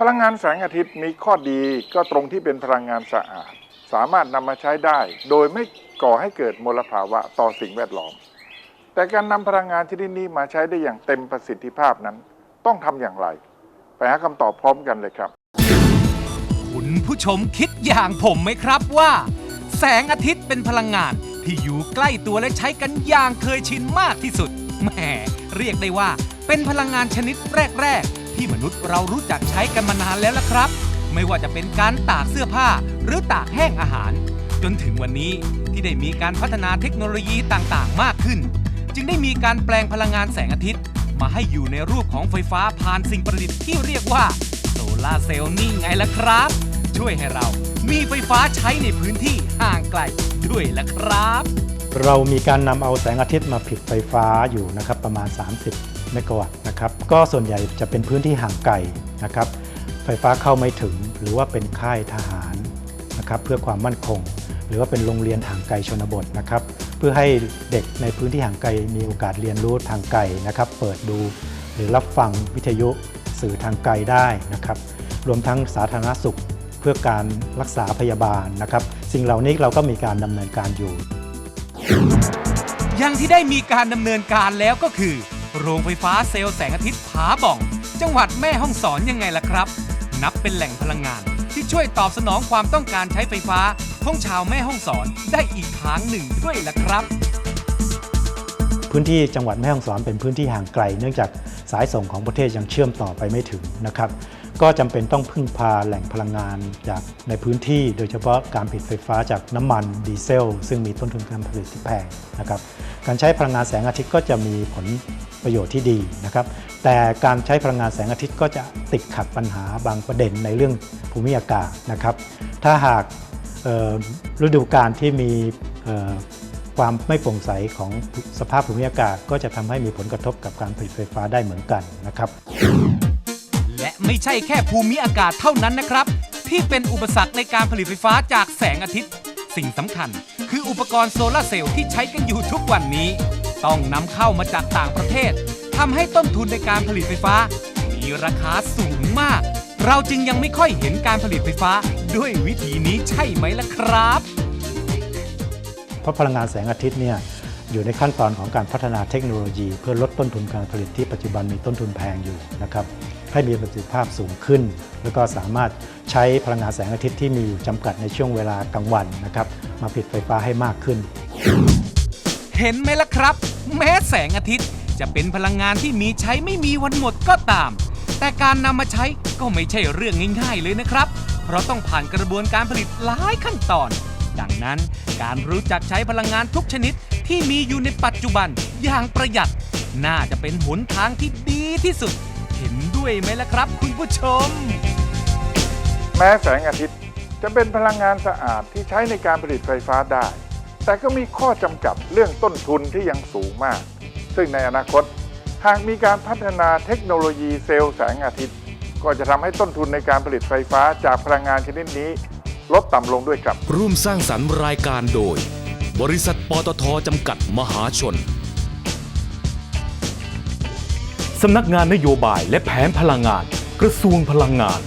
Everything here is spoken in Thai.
พลังงานแสงอาทิตย์มีข้อดีก็ตรงที่เป็นพลังงานสะอาด สามารถนำมาใช้ได้ โดยไม่ก่อให้เกิดมลภาวะต่อสิ่งแวดล้อม แต่การนำพลังงานชนิดนี้มาใช้ได้อย่างเต็มประสิทธิภาพนั้น ต้องทำอย่างไร ไปหาคำตอบพร้อมกันเลยครับ คุณผู้ชมคิดอย่างผมไหมครับว่า แสงอาทิตย์เป็นพลังงานที่อยู่ใกล้ตัวและใช้กันอย่างเคยชินมากที่สุดแหมเรียกได้ว่าเป็นพลังงานชนิดแรก ๆ ที่มนุษย์เรารู้จักใช้กันมานานแล้วล่ะครับ ไม่ว่าจะเป็นการตากเสื้อผ้าหรือตากแห้งอาหาร จนถึงวันนี้ที่ได้มีการพัฒนาเทคโนโลยีต่างๆ มากขึ้น จึงได้มีการแปลงพลังงานแสงอาทิตย์ มาให้อยู่ในรูปของไฟฟ้าผ่านสิ่งประดิษฐ์ที่เรียกว่าโซลาเซลล์นี่ไงล่ะครับ ช่วยให้เรามีไฟฟ้าใช้ในพื้นที่ห่างไกลด้วยล่ะครับ เรามีการนำเอาแสงอาทิตย์มาผลิตไฟฟ้าอยู่นะครับประมาณ 30 เมกะวัตต์นะครับก็ส่วนใหญ่จะเป็นพื้นที่ห่างไกลนะครับไฟฟ้าเข้าไม่ถึงหรือว่าเป็นค่ายทหารนะครับเพื่อความมั่นคง หรือว่าเป็นโรงเรียนห่างไกลชนบทนะครับเพื่อให้เด็กในพื้นที่ห่างไกลมีโอกาสเรียนรู้ทางไกลนะครับเปิดดูหรือรับฟังวิทยุสื่อทางไกลได้นะครับรวมทั้งสาธารณสุขเพื่อการรักษาพยาบาลนะครับ สิ่งเหล่านี้เราก็มีการดำเนินการอยู่ยังที่ได้มีการดำเนินการแล้วก็คือ โรงไฟฟ้าเซลล์แสงอาทิตย์ผาบ่อง จังหวัดแม่ฮ่องสอนยังไงล่ะครับ นับเป็นแหล่งพลังงาน ที่ช่วยตอบสนองความต้องการใช้ไฟฟ้าของชาวแม่ฮ่องสอนได้อีกทางหนึ่งด้วยล่ะครับ พื้นที่จังหวัดแม่ฮ่องสอนเป็นพื้นที่ห่างไกล เนื่องจากสายส่งของประเทศยังเชื่อมต่อไปไม่ถึงนะครับ ก็จำเป็นต้องพึ่งพาแหล่งพลังงานจากในพื้นที่ โดยเฉพาะการผลิตไฟฟ้าจากน้ำมันดีเซล ซึ่งมีต้นทุนการผลิตที่แพงนะครับ การใช้พลังงานแสงอาทิตย์ก็จะมีผลประโยชน์ที่ดีนะครับ แต่การใช้พลังงานแสงอาทิตย์ก็จะติดขัดปัญหาบางประเด็นในเรื่องภูมิอากาศนะครับ ถ้าหากฤดูกาลที่มี ความไม่โปร่งใสของสภาพภูมิอากาศ ก็จะทำให้มีผลกระทบกับการผลิตไฟฟ้าได้เหมือนกันนะครับ และไม่ใช่แค่ภูมิอากาศเท่านั้นนะครับ ที่เป็นอุปสรรคในการผลิตไฟฟ้าจากแสงอาทิตย์ สิ่งสำคัญ คืออุปกรณ์โซลาร์เซลล์ที่ใช้กันอยู่ทุกวันนี้ ต้องนำเข้ามาจากต่างประเทศทำให้ต้นทุนในการผลิตไฟฟ้า มีราคาสูงมาก เราจึงยังไม่ค่อยเห็นการผลิตไฟฟ้าด้วยวิธีนี้ใช่ไหมล่ะครับ เพราะพลังงานแสงอาทิตย์เนี่ยอยู่ในขั้นตอนของการพัฒนาเทคโนโลยี เพื่อลดต้นทุนการผลิตที่ปัจจุบันมีต้นทุนแพงอยู่นะครับให้มีประสิทธิภาพสูงขึ้น แล้วก็สามารถใช้พลังงานแสงอาทิตย์ที่มีอยู่จำกัดในช่วงเวลากลางวันนะครับมาผลิตไฟฟ้าให้มากขึ้น เห็นไหมล่ะครับ แม้แสงอาทิตย์จะเป็นพลังงานที่มีใช้ไม่มีวันหมดก็ตาม แต่การนำมาใช้ก็ไม่ใช่เรื่องง่ายๆเลยนะครับ เพราะต้องผ่านกระบวนการผลิตหลายขั้นตอน ดังนั้นการรู้จักใช้พลังงานทุกชนิดที่มีอยู่ในปัจจุบันอย่างประหยัด น่าจะเป็นหนทางที่ดีที่สุด เห็นด้วยไหมล่ะครับ คุณผู้ชม แม้แสงอาทิตย์จะเป็นพลังงานสะอาดที่ใช้ในการผลิตไฟฟ้าได้ แต่ก็มีข้อจำกัดเรื่องต้นทุนที่ยังสูงมาก ซึ่งในอนาคต หากมีการพัฒนาเทคโนโลยีเซลล์แสงอาทิตย์ ก็จะทำให้ต้นทุนในการผลิตไฟฟ้าจากพลังงานชนิดนี้ ลดต่ำลงด้วยครับ ร่วมสร้างสรรค์รายการโดย บริษัทปตทจำกัดมหาชน สำนักงานนโยบายและแผนพลังงาน กระทรวงพลังงาน